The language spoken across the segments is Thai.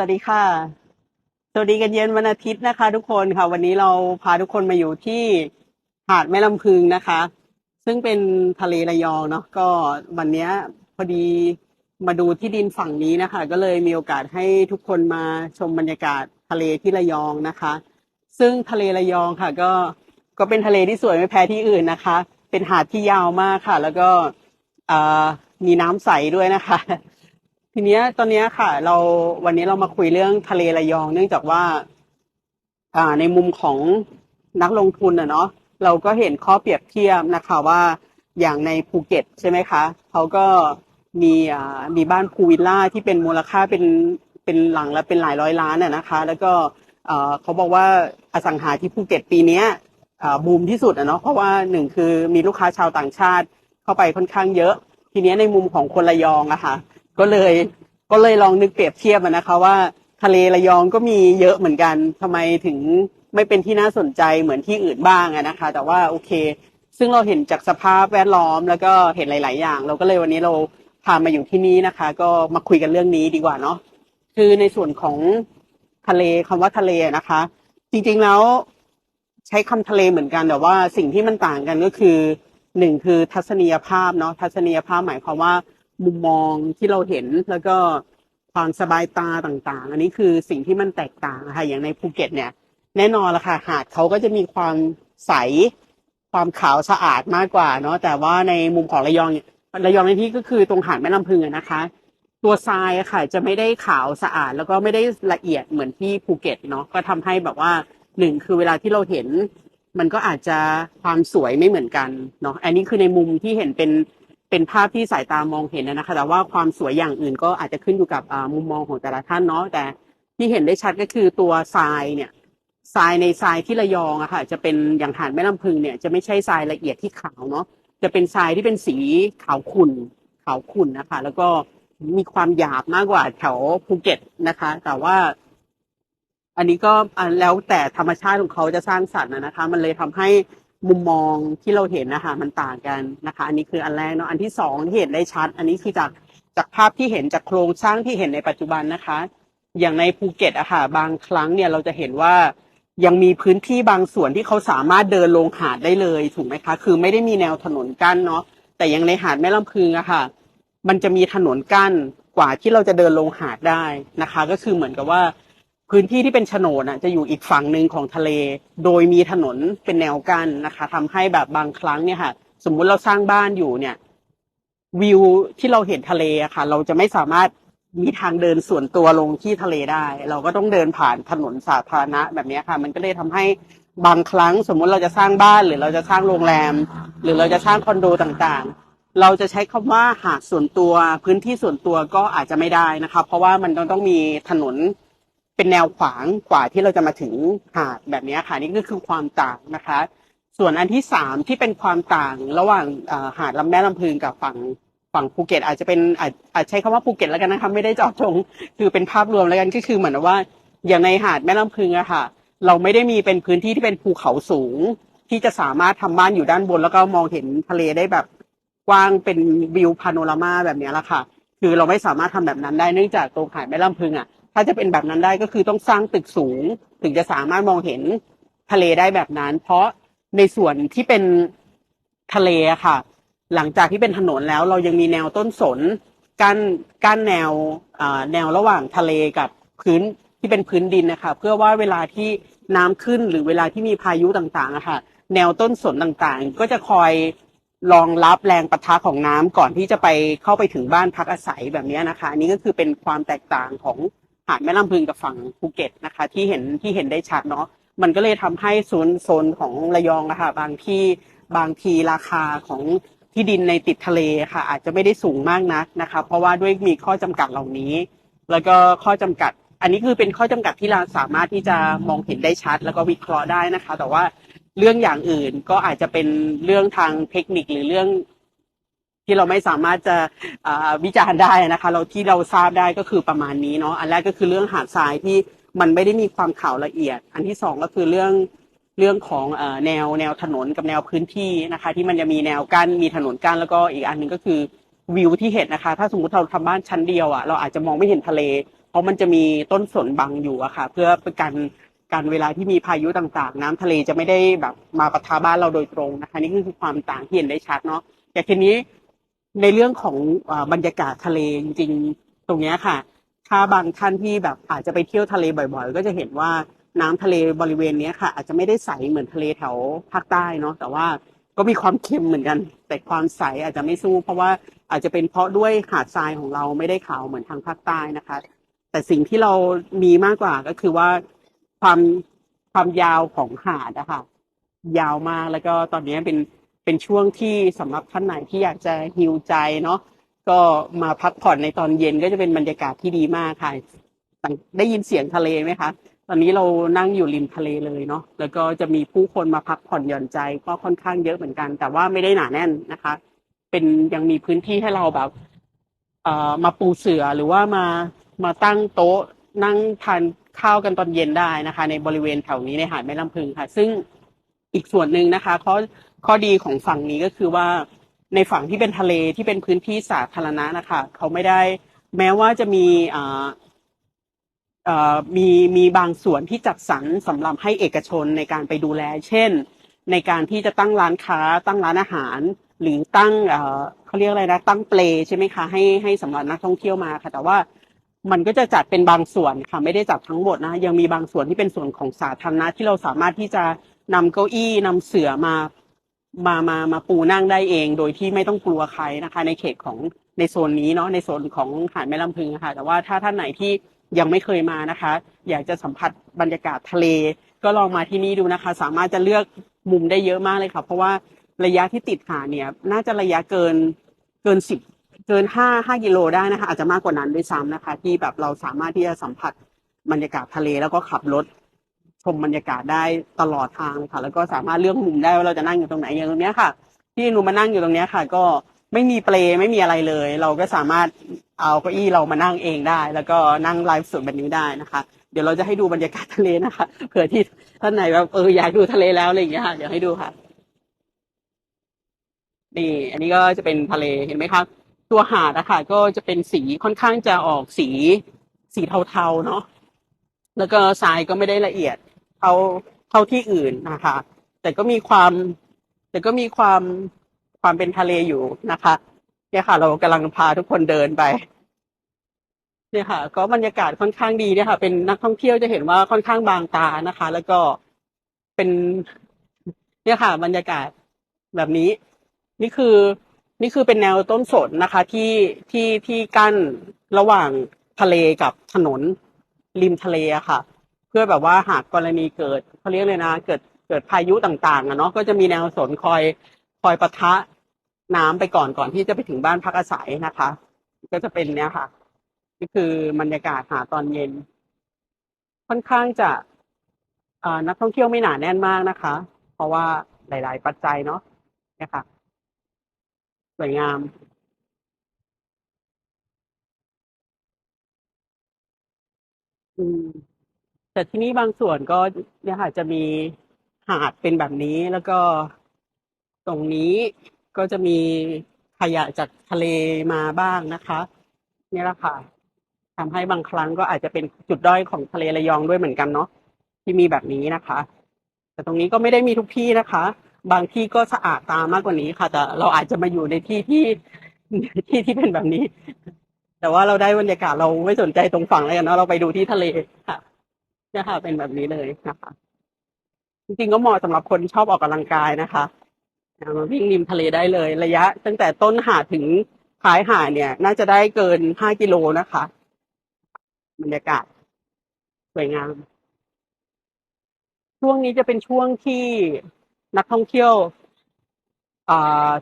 วัสดีค่ะ สวัสดีกันเย็นวันอาทิตย์นะคะ ทุกคนค่ะ วันนี้เราพาทุกคนมาอยู่ที่หาดแม่ลำพึงนะคะ ซึ่งเป็นทะเลระยองเนาะก็วันนี้พอดีมาดูที่ดินฝั่งนี้นะคะ ก็เลยมีโอกาสให้ทุกคนมาชมบรรยากาศทะเลที่ระยองนะคะ ซึ่งทะเลระยองค่ะ ก็ก็เป็นทะเลที่สวยไม่แพ้ที่อื่นนะคะ เป็นหาดที่ยาวมากค่ะ แล้วก็มีน้ำใสด้วยนะคะ ทีเนี้ยตอนเนี้ยค่ะ เราวันนี้เรามาคุยเรื่องทะเลระยอง เนื่องจากว่า อ่าในมุมของนักลงทุนอะเนาะเราก็เห็นข้อเปรียบเทียบนะคะว่าอย่างในภูเก็ตใช่ไหมคะเขาก็มีอ่ามีบ้านพูวิลล่าที่เป็นมูลค่าเป็นเป็นหลังละเป็นหลายร้อยล้านอะนะคะ แล้วก็เอ่อเขาบอกว่าอสังหาที่ภูเก็ตปีเนี้ยอ่าบูมที่สุดอะเนาะเพราะว่าหนึ่งคือมีลูกค้าชาวต่างชาติเข้าไปค่อนข้างเยอะ ทีเนี้ยในมุมของคนระยองอะค่ะ ก็เลยก็เลยลองนึกเปรียบเทียบนะคะว่า ทะเลระยองก็มีเยอะเหมือนกันทำไมถึงไม่เป็นที่น่าสนใจเหมือนที่อื่นบ้างนะคะ แต่ว่าโอเค ซึ่งเราเห็นจากสภาพแวดล้อมแล้วก็เห็นหลาย ๆ อย่าง เราก็เลยวันนี้เราพามาอยู่ที่นี่นะคะ ก็มาคุยกันเรื่องนี้ดีกว่าเนาะคือในส่วนของทะเลคำว่าทะเลนะคะ จริงๆแล้วใช้คำทะเลเหมือนกันแต่ว่าสิ่งที่มันต่างกันก็คือหนึ่งคือทัศนียภาพเนาะทัศนียภาพหมายความว่า มุมมองที่เราเห็นแล้วก็ความสบายตาต่างๆ อันนี้คือสิ่งที่มันแตกต่างค่ะอย่างในภูเก็ตเนี่ย แน่นอนละค่ะหาดเขาก็จะมีความใสความขาวสะอาดมากกว่าเนาะแต่ว่าในมุมของระยองเนี่ยระยองในที่ก็คือตรงหาดแม่ลำพึงนะคะ ตัวทรายอะค่ะจะไม่ได้ขาวสะอาด แล้วก็ไม่ได้ละเอียดเหมือนที่ภูเก็ตเนาะก็ทำให้แบบว่าหนึ่งคือเวลาที่เราเห็น มันก็อาจจะความสวยไม่เหมือนกันเนาะอันนี้คือในมุมที่เห็นเป็น เป็นภาพที่สายตามองเห็นนะคะ แต่ว่าความสวยอย่างอื่นก็อาจจะขึ้นอยู่กับมุมมองของแต่ละท่านเนาะแต่ที่เห็นได้ชัดก็คือตัวทรายเนี่ยทรายในทรายที่ระยองอะค่ะ จะเป็นอย่างหาดแม่ลำพึงเนี่ยจะไม่ใช่ทรายละเอียดที่ขาวเนาะจะเป็นทรายที่เป็นสีขาวขุ่นขาวขุ่นนะคะ แล้วก็มีความหยาบมากกว่าแถวภูเก็ตนะคะ แต่ว่า อันนี้ก็อ่าแล้วแต่ธรรมชาติของเขาจะสร้างสรรค์นะนะคะ มันเลยทำให้ มุมมองที่เราเห็นนะคะมันต่างกันนะคะ อันนี้คืออันแรกเนาะอันที่สองที่เห็นได้ชัด อันนี้คือจากจากภาพที่เห็นจากโครงสร้างที่เห็นในปัจจุบันนะคะ อย่างในภูเก็ตอะค่ะบางครั้งเนี่ยเราจะเห็นว่ายังมีพื้นที่บางส่วนที่เขาสามารถเดินลงหาดได้เลยถูกไหมคะ คือไม่ได้มีแนวถนนกั้นเนาะแต่ยังในหาดแม่ลำพึงอะค่ะ มันจะมีถนนกั้นกว่าที่เราจะเดินลงหาดได้นะคะ ก็คือเหมือนกับว่า พื้นที่ที่เป็นโฉนดอะจะอยู่อีกฝั่งหนึ่งของทะเล โดยมีถนนเป็นแนวกั้นนะคะทำให้แบบบางครั้งเนี่ยค่ะสมมุติเราสร้างบ้านอยู่เนี่ย วิวที่เราเห็นทะเลอะค่ะ เราจะไม่สามารถมีทางเดินส่วนตัวลงที่ทะเลได้ เราก็ต้องเดินผ่านถนนสาธารณะแบบนี้ค่ะ มันก็เลยทำให้บางครั้งสมมุติเราจะสร้างบ้านหรือเราจะสร้างโรงแรม หรือเราจะสร้างคอนโดต่างๆ เราจะใช้คำว่าหาดส่วนตัวพื้นที่ส่วนตัวก็อาจจะไม่ได้นะคะ เพราะว่ามันต้องต้องมีถนน เป็นแนวขวางกว่าที่เราจะมาถึงหาดแบบนี้ค่ะนี่ก็คือความต่างนะคะ ส่วนอันที่สามที่เป็นความต่างระหว่างหาดลำแม่ลำพึงกับฝั่งฝั่งภูเก็ตอาจจะเป็นอาจอาจใช้คำว่าภูเก็ตแล้วกันนะคะไม่ได้เจาะจงคือเป็นภาพรวมแล้วกันก็คือเหมือนว่าอย่างในหาดแม่ลำพึงอะค่ะ เราไม่ได้มีเป็นพื้นที่ที่เป็นภูเขาสูง ที่จะสามารถทำบ้านอยู่ด้านบน แล้วก็มองเห็นทะเลได้แบบกว้างเป็นวิวพาโนรามาแบบนี้ละค่ะ คือเราไม่สามารถทำแบบนั้นได้เนื่องจากตรงหาดแม่ลำพึงอะ ถ้าจะเป็นแบบนั้นได้ก็คือต้องสร้างตึกสูง ถึงจะสามารถมองเห็นทะเลได้แบบนั้น เพราะในส่วนที่เป็นทะเลค่ะ หลังจากที่เป็นถนนแล้วเรายังมีแนวต้นสนกั้นกั้นแนวแนวระหว่างทะเลกับพื้นที่เป็นพื้นดินนะคะเพื่อว่าเวลาที่น้ำขึ้นหรือเวลาที่มีพายุต่างๆอะค่ะ แนวต้นสนต่างๆ ก็จะคอยรองรับแรงปะทะของน้ำก่อนที่จะไปเข้าไปถึงบ้านพักอาศัยแบบนี้นะคะนนี้ก็คือเป็นความแตกต่างของ หาดแม่ลำพึงกับฝั่งภูเก็ตนะคะ ที่เห็นที่เห็นได้ชัดเนาะมันก็เลยทำให้โซนโซนของระยองนะคะบางที่บางทีราคาของที่ดินในติดทะเลค่ะ อาจจะไม่ได้สูงมากนักนะคะ เพราะว่าด้วยมีข้อจำกัดเหล่านี้ แล้วก็ข้อจำกัด อันนี้คือเป็นข้อจำกัดที่เราสามารถที่จะมองเห็นได้ชัด แล้วก็วิเคราะห์ได้นะคะ แต่ว่าเรื่องอย่างอื่นก็อาจจะเป็นเรื่องทางเทคนิคหรือเรื่อง ที่เราไม่สามารถจะวิจารณ์ได้นะคะ เราที่เราทราบได้ก็คือประมาณนี้เนาะอันแรกก็คือเรื่องหาดทรายที่มันไม่ได้มีความข่าวละเอียด อันที่สองก็คือเรื่องเรื่องของอแนวแนวถนนกับแนวพื้นที่นะคะ ที่มันจะมีแนวกั้นมีถนนกั้นแล้วก็อีกอันหนึ่งก็คือวิวที่เห็นนะคะ ถ้าสมมติเราทำบ้านชั้นเดียวอะเราอาจจะมองไม่เห็นทะเล เพราะมันจะมีต้นสนบังอยู่อะค่ะ เพื่อเป็นการการเวลาที่มีพายุต่างๆ น้ำทะเลจะไม่ได้แบบมาปะทะบ้านเราโดยตรงนะคะ นี่คือความต่างที่เห็นได้ชัดเนาะแต่ทีนี้ ในเรื่องของอบรรยากาศทะเลจริงๆตรงนี้ค่ะ ถ้าบางท่านที่แบบอาจจะไปเที่ยวทะเลบ่อย ๆ ก็จะเห็นว่าน้ำทะเลบริเวณนี้ค่ะ อาจจะไม่ได้ใสเหมือนทะเลแถวภาคใต้เนาะแต่ว่าก็มีความเค็มเหมือนกัน แต่ความใสอาจจะไม่สู้ เพราะว่าอาจจะเป็นเพราะด้วยหาดทรายของเราไม่ได้ขาวเหมือนทางภาคใต้นะคะ แต่สิ่งที่เรามีมากกว่าก็คือว่าความความยาวของหาดอะคะยาวมากแล้วก็ตอนนี้เป็น เป็นช่วงที่สำหรับท่านไหนที่อยากจะฮิวใจเนาะก็มาพักผ่อนในตอนเย็นก็จะเป็นบรรยากาศที่ดีมากค่ะได้ยินเสียงทะเลไหมคะ ตอนนี้เรานั่งอยู่ริมทะเลเลยเนาะแล้วก็จะมีผู้คนมาพักผ่อนหย่อนใจ ก็ค่อนข้างเยอะเหมือนกัน แต่ว่าไม่ได้หนาแน่นนะคะ เป็นยังมีพื้นที่ให้เราแบบเอ่อมาปูเสือหรือว่ามามาตั้งโต๊ะนั่งทานข้าวกันตอนเย็นได้นะคะ ในบริเวณแถวนี้ในหาดแม่ลำพึงค่ะ ซึ่งอีกส่วนหนึ่งนะคะเข้อ ข้อดีของฝั่งนี้ก็คือว่า ในฝั่งที่เป็นทะเลที่เป็นพื้นที่สาธารณะนะคะเขาไม่ได้แม้ว่าจะมีอ่าเอ่อมีมีบางส่วนที่จัดสรรสำหรับให้เอกชนในการไปดูแล เช่น ในการที่จะตั้งร้านค้า ตั้งร้านอาหาร หรือตั้งเอ่อเขาเรียกอะไรนะตั้งเปลใช่ไหมคะให้ให้สำหรับนักท่องเที่ยวมาค่ะ แต่ว่ามันก็จะจัดเป็นบางส่วนค่ะไม่ได้จัดทั้งหมดนะยังมีบางส่วนที่เป็นส่วนของสาธารณะที่เราสามารถที่จะนำเก้าอี้นำเสือมา มามามาปูนั่งได้เอง โดยที่ไม่ต้องกลัวใครนะคะ ในเขตของในโซนนี้เนาะในโซนของหาดแม่ลำพึงค่ะ แต่ว่าถ้าท่านไหนที่ยังไม่เคยมานะคะ อยากจะสัมผัสบรรยากาศทะเล ก็ลองมาที่นี่ดูนะคะ สามารถจะเลือกมุมได้เยอะมากเลยค่ะ เพราะว่าระยะที่ติดหาดเนี่ย น่าจะระยะเกินเกินสิบเกินห้าห้ากิโลได้นะคะ อาจจะมากกว่านั้นด้วยซ้ำนะคะ ที่แบบเราสามารถที่จะสัมผัสบรรยากาศทะเลแล้วก็ขับรถ ชมบรรยากาศได้ตลอดทางค่ะ แล้วก็สามารถเลือกมุมได้ว่าเราจะนั่งอยู่ตรงไหนอย่างตรงเนี้ยค่ะ ที่หนูมานั่งอยู่ตรงเนี้ยค่ะ ก็ไม่มีเปลไม่มีอะไรเลย เราก็สามารถเอาเก้าอี้เรามานั่งเองได้ แล้วก็นั่งไลฟ์สดแบบนี้ได้นะคะ เดี๋ยวเราจะให้ดูบรรยากาศทะเลนะคะเผื่อที่ท่านไหนแบบเอออยากดูทะเลแล้วอะไรอย่างเงี้ยค่ะเดี๋ยวให้ดูค่ะนี่ อันนี้ก็จะเป็นทะเลเห็นไหมคะตัวหาดอะค่ะ ก็จะเป็นสีค่อนข้างจะออกสีสีเทาๆเนาะแล้วก็ทรายก็ไม่ได้ละเอียด เท่าเท่าที่อื่นนะคะ แต่ก็มีความ แต่ก็มีความความเป็นทะเลอยู่นะคะ เนี่ยค่ะ เรากำลังพาทุกคนเดินไป เนี่ยค่ะ ก็บรรยากาศค่อนข้างดีเนี่ยค่ะ เป็นนักท่องเที่ยวจะเห็นว่าค่อนข้างบางตานะคะ แล้วก็เป็น เนี่ยค่ะ บรรยากาศแบบนี้ นี่คือ นี่คือเป็นแนวต้นสนนะคะ ที่ที่ที่กั้นระหว่างทะเลกับถนนริมทะเลอะค่ะ เพื่อแบบว่าหากกรณีเกิดเขาเรียกเลยนะ เกิดเกิดพายุต่างๆอะเนาะก็จะมีแนวสนคอยคอยปะทะน้ำไปก่อนก่อนที่จะไปถึงบ้านพักอาศัยนะคะ ก็จะเป็นเนี้ยค่ะนี่คือบรรยากาศหาตอนเย็น ค่อนข้างจะอ่อนักท่องเที่ยวไม่หนาแน่นมากนะคะ เพราะว่าหลาย ๆ ปัจจัยเนาะเนี่ยค่ะ สวยงามอืม แต่ที่นี่บางส่วนก็เนี่ยค่ะจะมีหาดเป็นแบบนี้แล้วก็ตรงนี้ก็จะมีขยะจากทะเลมาบ้างนะคะ นี่แหละค่ะทำให้บางครั้งก็อาจจะเป็นจุดด้อยของทะเลระยองด้วยเหมือนกันเนาะที่มีแบบนี้นะคะ แต่ตรงนี้ก็ไม่ได้มีทุกที่นะคะ บางที่ก็สะอาดตามากกว่านี้ค่ะ แต่เราอาจจะมาอยู่ในที่ที่ที่ที่เป็นแบบนี้ แต่ว่าเราได้บรรยากาศเราไม่สนใจตรงฝั่งเลยกันเนาะเราไปดูที่ทะเลค่ะ เนี่ยค่ะ เป็นแบบนี้เลยนะคะ จริงๆก็เหมาะสำหรับคนชอบออกกำลังกายนะคะอ่ามาวิ่งริมทะเลได้เลย ระยะ ตั้งแต่ต้นหาดถึงท้ายหาดเนี่ย น่าจะได้เกินห้ากิโลนะคะบรรยากาศสวยงาม ช่วงนี้จะเป็นช่วงที่นักท่องเที่ยว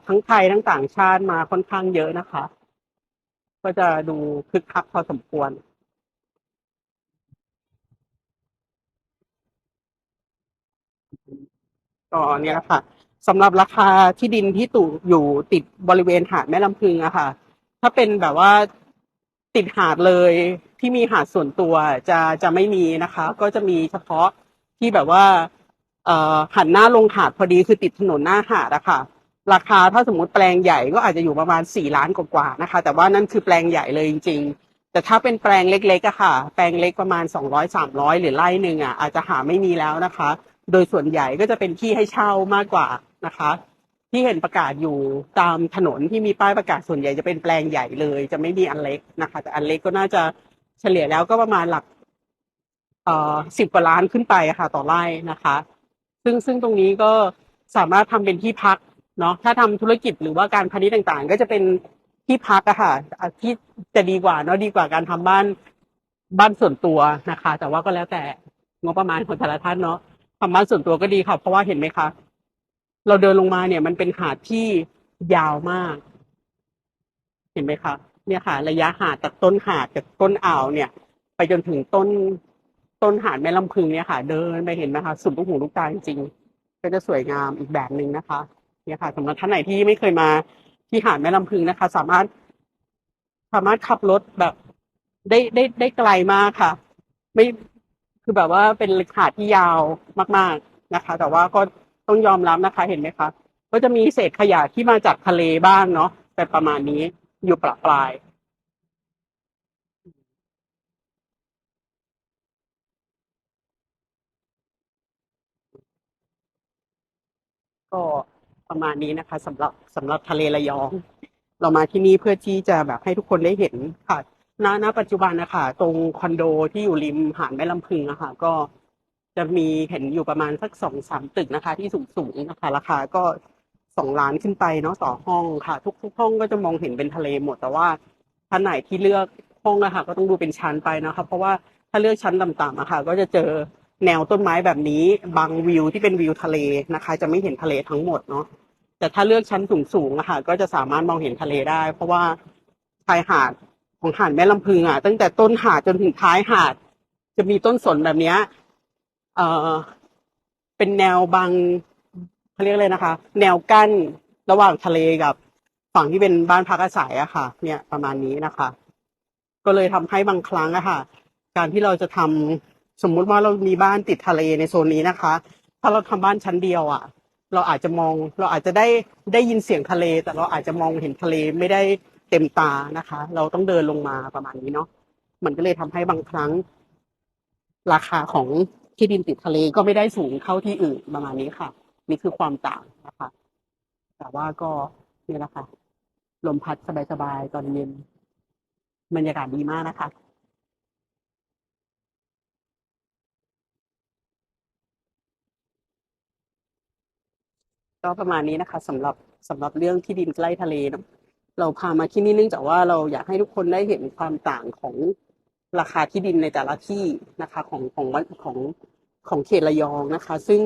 ทั้งไทยทั้งต่างชาติมาค่อนข้างเยอะนะคะ ก็จะดูคึกคักพอสมควร ก็เนี่ยแหละค่ะสำหรับราคาที่ดินที่ตู่อยู่ติดบริเวณหาดแม่ลำพึงอะค่ะ ถ้าเป็นแบบว่าติดหาดเลยที่มีหาดส่วนตัวจะจะไม่มีนะคะ ก็จะมีเฉพาะที่แบบว่าหันหน้าลงหาดพอดีคือติดถนนหน้าหาดอะค่ะ ราคาถ้าสมมติแปลงใหญ่ก็อาจจะอยู่ประมาณสี่ล้านกว่าๆนะคะ แต่ว่านั่นคือแปลงใหญ่เลยจริง ๆ แต่ถ้าเป็นแปลงเล็กๆอะค่ะ แปลงเล็กประมาณสองร้อยสามร้อยหรือไร่หนึ่งอะอาจจะหาไม่มีแล้วนะคะ โดยส่วนใหญ่ก็จะเป็นที่ให้เช่ามากกว่านะคะ ที่เห็นประกาศอยู่ตามถนนที่มีป้ายประกาศส่วนใหญ่จะเป็นแปลงใหญ่เลย จะไม่มีอันเล็กนะคะ แต่อันเล็กก็น่าจะเฉลี่ยแล้วก็ประมาณหลักเอ่อสิบกว่าล้านขึ้นไปค่ะ ต่อไร่นะคะ ซึ่งซึ่งตรงนี้ก็สามารถทำเป็นที่พักเนาะถ้าทำธุรกิจหรือว่าการพาณิชย์ต่างๆ ก็จะเป็นที่พักอะค่ะที่จะดีกว่าเนาะดีกว่าการทำบ้านบ้านส่วนตัวนะคะ แต่ว่าก็แล้วแต่งบประมาณของแต่ละท่านเนาะ ทำบ้านส่วนตัวก็ดีค่ะ เพราะว่าเห็นไหมคะ เราเดินลงมาเนี่ย มันเป็นหาดที่ยาวมาก เห็นไหมคะ เนี่ยค่ะ ระยะหาดจากต้นหาดจากต้นอ่าวเนี่ย ไปจนถึงต้นต้นหาดแม่ลำพึงเนี่ยค่ะ เดินไปเห็นไหมคะสุดลูกหูลูกตาจริงๆก็จะสวยงามอีกแบบหนึ่งนะคะ เนี่ยค่ะสำหรับท่านไหนที่ไม่เคยมาที่หาดแม่ลำพึงนะคะ สามารถ สามารถขับรถแบบได้ได้ได้ไกลมากค่ะ ไม่ คือแบบว่าเป็นหาดที่ยาวมาก ๆนะคะ แต่ว่าก็ต้องยอมรับนะคะเห็นไหมคะก็จะมีเศษขยะที่มาจากทะเลบ้างเนาะแต่ประมาณนี้อยู่ประปรายก็ประมาณนี้นะคะสำหรับสำหรับทะเลระยอง เรามาที่นี่เพื่อที่จะแบบให้ทุกคนได้เห็นค่ะ ณณปัจจุบันนะคะตรงคอนโดที่อยู่ริมหาดแม่ลำพึงอะค่ะก็จะมีเห็นอยู่ประมาณสักสองสามตึกนะคะ ที่สูงสูงนะคะ ราคาก็สองล้านขึ้นไปเนาะต่อห้องค่ะ ทุกทุกห้องก็จะมองเห็นเป็นทะเลหมด แต่ว่าท่านไหนที่เลือกห้องอะค่ะ ก็ต้องดูเป็นชั้นไปนะคะ เพราะว่าถ้าเลือกชั้นต่ำๆอะค่ะ ก็จะเจอแนวต้นไม้แบบนี้บางวิวที่เป็นวิวทะเลนะคะ จะไม่เห็นทะเลทั้งหมดเนาะแต่ถ้าเลือกชั้นสูงๆอะค่ะ ก็จะสามารถมองเห็นทะเลได้ เพราะว่าชายหาด ของหาดแม่ลำพึงอะตั้งแต่ต้นหาดจนถึงท้ายหาด จะมีต้นสนแบบเนี้ย เอ่อเป็นแนวบางเขาเรียกเลยนะคะ แนวกั้นระหว่างทะเลกับฝั่งที่เป็นบ้านพักอาศัยอะค่ะ เนี่ยประมาณนี้นะคะ ก็เลยทำให้บางครั้งอะค่ะ การที่เราจะทำสมมุติว่าเรามีบ้านติดทะเลในโซนนี้นะคะ ถ้าเราทำบ้านชั้นเดียวอะเราอาจจะมอง เราอาจจะได้ได้ยินเสียงทะเล แต่เราอาจจะมองเห็นทะเลไม่ได้ เต็มตานะคะ เราต้องเดินลงมาประมาณนี้เนาะมันก็เลยทำให้บางครั้ง ราคาของที่ดินติดทะเลก็ไม่ได้สูงเท่าที่อื่นประมาณนี้ค่ะ นี่คือความต่างนะคะ แต่ว่าก็นี่แหละค่ะลมพัดสบายๆตอนเย็นบรรยากาศดีมากนะคะก็ประมาณนี้นะคะสำหรับสำหรับเรื่องที่ดินใกล้ทะเลเนอะ เราพามาที่นี่เนื่องจากว่าเราอยากให้ทุกคนได้เห็นความต่างของราคาที่ดินในแต่ละที่นะคะ ของของวันของของเขตระยองนะคะ ซึ่ง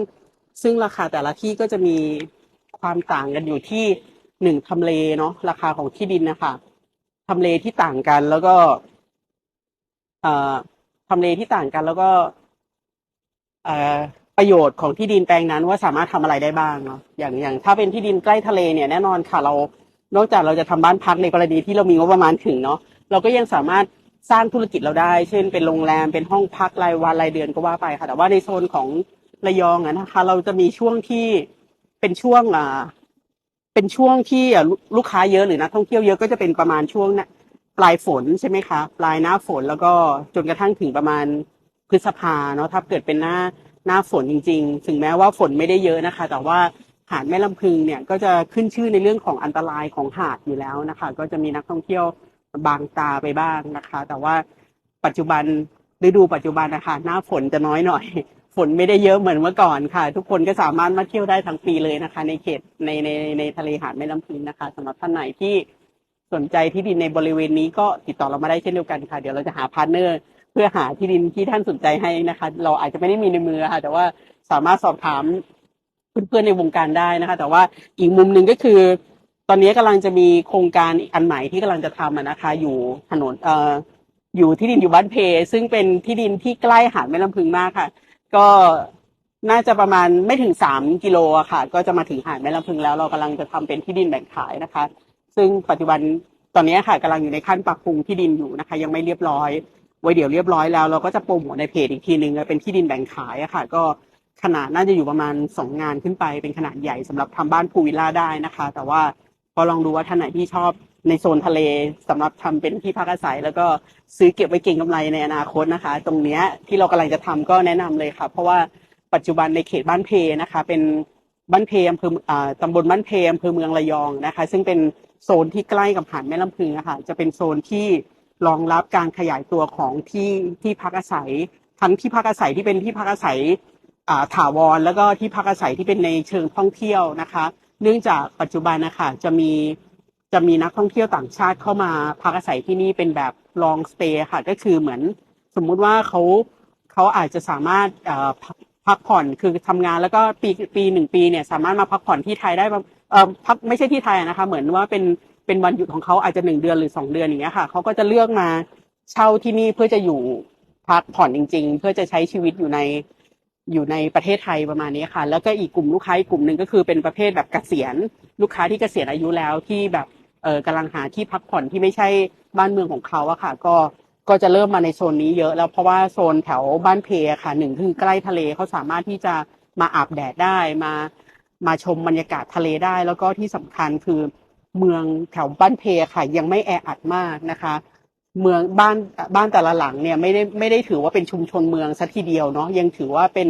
ซึ่งราคาแต่ละที่ก็จะมีความต่างกันอยู่ที่หนึ่งทำเลเนาะราคาของที่ดินนะคะทำเลที่ต่างกันแล้วก็เอ่อทำเลที่ต่างกันแล้วก็เอ่อประโยชน์ของที่ดินแปลงนั้นว่าสามารถทำอะไรได้บ้างเนาะอย่างอย่างถ้าเป็นที่ดินใกล้ทะเลเนี่ยแน่นอนค่ะเรา นอกจากเราจะทำบ้านพักในกรณีที่เรามีงบประมาณถึงเนาะเราก็ยังสามารถสร้างธุรกิจเราได้ เช่น เป็นโรงแรมเป็นห้องพักรายวันรายเดือนก็ว่าไปค่ะ แต่ว่าในโซนของระยองอะนะคะ เราจะมีช่วงที่เป็นช่วงอ่าเป็นช่วงที่ลูกค้าเยอะหรือนักท่องเที่ยวเยอะก็จะเป็นประมาณช่วงนะปลายฝนใช่ไหมคะปลายหน้าฝนแล้วก็จนกระทั่งถึงประมาณพฤษภาเนาะถ้าเกิดเป็นหน้าหน้าฝนจริง ๆ ถึงแม้ว่าฝนไม่ได้เยอะนะคะ แต่ว่า หาดแม่ลำพึงเนี่ยก็จะขึ้นชื่อในเรื่องของอันตรายของหาดอยู่แล้วนะคะ ก็จะมีนักท่องเที่ยวบางตาไปบ้างนะคะ แต่ว่าปัจจุบันฤดูปัจจุบันนะคะหน้าฝนจะน้อยหน่อย ฝนไม่ได้เยอะเหมือนเมื่อก่อนค่ะ ทุกคนก็สามารถมาเที่ยวได้ทั้งปีเลยนะคะ ในเขตในในในทะเลหาดแม่ลำพึงนะคะสำหรับท่านไหนที่สนใจที่ดินในบริเวณนี้ก็ติดต่อเรามาได้เช่นเดียวกันค่ะ เดี๋ยวเราจะหาพาร์ทเนอร์ เพื่อหาที่ดินที่ท่านสนใจให้นะคะ เราอาจจะไม่ได้มีในมือค่ะ แต่ว่าสามารถสอบถาม เพื่อนๆในวงการได้นะคะ แต่ว่าอีกมุมหนึ่งก็คือ ตอนนี้กำลังจะมีโครงการอีกอันใหม่ที่กำลังจะทำนะคะ อยู่ถนนเอ่ออยู่ที่ดินอยู่บ้านเพ ซึ่งเป็นที่ดินที่ใกล้หาดแม่ลำพึงมากค่ะ ก็น่าจะประมาณไม่ถึงสามกิโลอะค่ะ ก็จะมาถึงหาดแม่ลำพึงแล้วเรากำลังจะทำเป็นที่ดินแบ่งขายนะคะ ซึ่งปัจจุบันตอนนี้ค่ะกำลังอยู่ในขั้นปรับปรุงที่ดินอยู่นะคะ ยังไม่เรียบร้อย ไว้เดี๋ยวเรียบร้อยแล้ว เราก็จะโปรโมทในเพจอีกทีหนึ่งเป็นที่ดินแบ่งขายอะค่ะ ก็ ขนาดน่าจะอยู่ประมาณสองงานขึ้นไปเป็นขนาดใหญ่สำหรับทำบ้านพูวิลล่าได้นะคะ แต่ว่าก็ลองดูว่าท่านไหนที่ชอบในโซนทะเลสำหรับทำเป็นที่พักอาศัย แล้วก็ซื้อเก็บไว้เก็งกำไรในอนาคตนะคะ ตรงเนี้ยที่เรากำลังจะทำก็แนะนำเลยค่ะ เพราะว่าปัจจุบันในเขตบ้านเพนะคะ เป็นบ้านเพอำเภออตำบลบ้านเพอำเภอเมืองระยองนะคะ ซึ่งเป็นโซนที่ใกล้กับหาดแม่ลำพึงอะค่ะจะเป็นโซนที่รองรับการขยายตัวของที่ที่พักอาศัยทั้งที่พักอาศัยที่เป็นที่พักอาศัย ถาวรแล้วก็ที่พักอาศัยที่เป็นในเชิงท่องเที่ยวนะคะ เนื่องจากปัจจุบันนะคะจะมีจะมีนักท่องเที่ยวต่างชาติเข้ามาพักอาศัยที่นี่เป็นแบบ long stay ค่ะ ก็คือเหมือนสมมุติว่าเขาเขาอาจจะสามารถอ่อพักพักผ่อนคือทำงานแล้วก็ปีปีหนึ่งปีเนี่ยสามารถมาพักผ่อนที่ไทยได้เออพักไม่ใช่ที่ไทยนะคะ เหมือนว่าเป็นเป็นวันหยุดของเขาอาจจะหนึ่งเดือนหรือสองเดือนอย่างเงี้ยค่ะเขาก็จะเลือกมาเช่าที่นี่เพื่อจะอยู่พักผ่อนจริง ๆ เพื่อจะใช้ชีวิตอยู่ใน อยู่ในประเทศไทยประมาณนี้ค่ะ แล้วก็อีกกลุ่มลูกค้าอีกกลุ่มหนึ่งก็คือเป็นประเภทแบบเกษียณ ลูกค้าที่เกษียณอายุแล้วที่แบบเออกำลังหาที่พักผ่อนที่ไม่ใช่บ้านเมืองของเขาอะค่ะ ก็ก็จะเริ่มมาในโซนนี้เยอะแล้วเพราะว่าโซนแถวบ้านเพอะค่ะหนึ่งคือใกล้ทะเลเขาสามารถที่จะมาอาบแดดได้มามาชมบรรยากาศทะเลได้ แล้วก็ที่สำคัญคือเมืองแถวบ้านเพอะค่ะยังไม่แออัดมากนะคะ เมืองบ้านบ้านแต่ละหลังเนี่ยไม่ได้ไม่ได้ถือว่าเป็นชุมชนเมืองซะทีเดียวเนาะยังถือว่าเป็น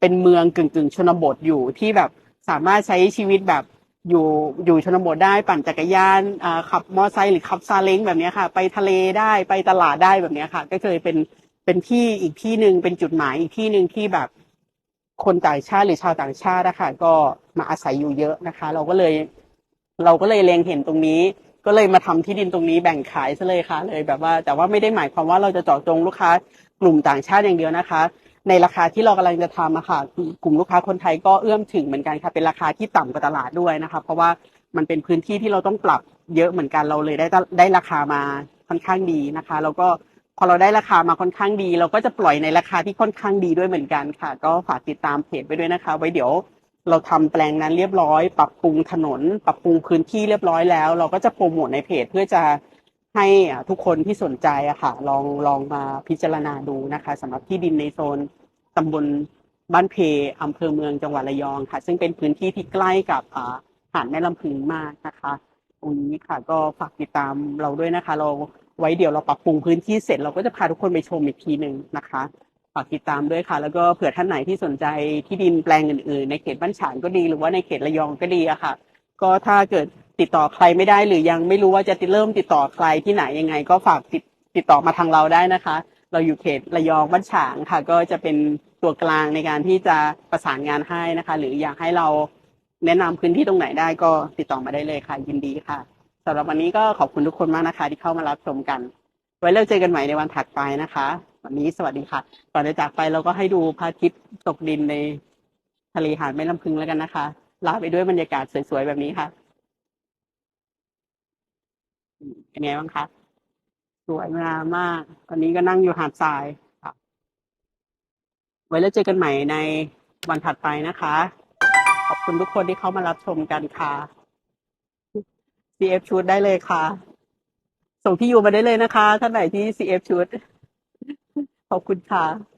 เป็นเมืองกึ่งกึ่งชนบทอยู่ที่แบบสามารถใช้ชีวิตแบบอยู่อยู่ชนบทได้ปั่นจักรยานขับมอเตอร์ไซค์หรือขับซาเล้งแบบนี้ค่ะ ไปทะเลได้ไปตลาดได้แบบนี้ค่ะ ก็เลยเป็นเป็นที่อีกที่หนึ่งเป็นจุดหมายอีกที่หนึ่งที่แบบคนต่างชาติหรือชาวต่างชาตินะคะก็มาอาศัยอยู่เยอะนะคะ เราก็เลย เราก็เลยเล็งเห็นตรงนี้ ก็เลยมาทำที่ดินตรงนี้แบ่งขายซะเลยค่ะ เลยแบบว่า แต่ว่าไม่ได้หมายความว่าเราจะเจาะจงลูกค้ากลุ่มต่างชาติอย่างเดียวนะคะ ในราคาที่เรากำลังจะทำอะค่ะกลุ่มลูกค้าคนไทยก็เอื้อมถึงเหมือนกันค่ะ เป็นราคาที่ต่ำกว่าตลาดด้วยนะคะ เพราะว่ามันเป็นพื้นที่ที่เราต้องปรับเยอะเหมือนกันเราเลยได้ได้ราคามาค่อนข้างดีนะคะ แล้วก็พอเราได้ราคามาค่อนข้างดี เราก็จะปล่อยในราคาที่ค่อนข้างดีด้วยเหมือนกันค่ะ ก็ฝากติดตามเพจไปด้วยนะคะ ไว้เดี๋ยว เราทำแปลงนั้นเรียบร้อย ปรับปรุงถนน ปรับปรุงพื้นที่เรียบร้อยแล้ว เราก็จะโปรโมทในเพจเพื่อจะให้ทุกคนที่สนใจอะค่ะ ลองลองมาพิจารณาดูนะคะสำหรับที่ดินในโซนตำบลบ้านเพอำเภอเมืองจังหวัดระยองค่ะ ซึ่งเป็นพื้นที่ที่ใกล้กับอ่าหาดแม่ลำพึงมากนะคะตรงนี้ค่ะก็ฝากติดตามเราด้วยนะคะ เราไว้เดี๋ยวเราปรับปรุงพื้นที่เสร็จเราก็จะพาทุกคนไปชมอีกทีหนึ่งนะคะ ฝากติดตามด้วยค่ะ แล้วก็เผื่อท่านไหนที่สนใจที่ดินแปลงอื่นๆ ในเขตบ้านฉางก็ดี หรือว่าในเขตระยองก็ดีอะค่ะ ก็ถ้าเกิดติดต่อใครไม่ได้หรือยังไม่รู้ว่าจะเริ่มติดต่อใครที่ไหนยังไง ก็ฝากติดติดต่อมาทางเราได้นะคะ เราอยู่เขตระยองบ้านฉางค่ะ ก็จะเป็นตัวกลางในการที่จะประสานงานให้นะคะ หรืออยากให้เราแนะนำพื้นที่ตรงไหนได้ก็ติดต่อมาได้เลยค่ะ ยินดีค่ะสำหรับวันนี้ก็ขอบคุณทุกคนมากนะคะ ที่เข้ามารับชมกัน ไว้เราเจอกันใหม่ในวันถัดไปนะคะ วันนี้สวัสดีค่ะ ก่อนจะจากไปเราก็ให้ดูพระอาทิตย์ตกดินในทะเลหาดแม่ลำพึงแล้วกันนะคะ ลาไปด้วยบรรยากาศสวยๆแบบนี้ค่ะเป็นไงบ้างคะสวยงามมากตอนนี้ก็นั่งอยู่หาดทรายค่ะ ไว้แล้วเจอกันใหม่ในวันถัดไปนะคะ ขอบคุณทุกคนที่เข้ามารับชมกันค่ะ CF ชุดได้เลยค่ะ ส่งที่อยู่มาได้เลยนะคะท่านไหนที่ CF ชุด ขอบคุณค่ะ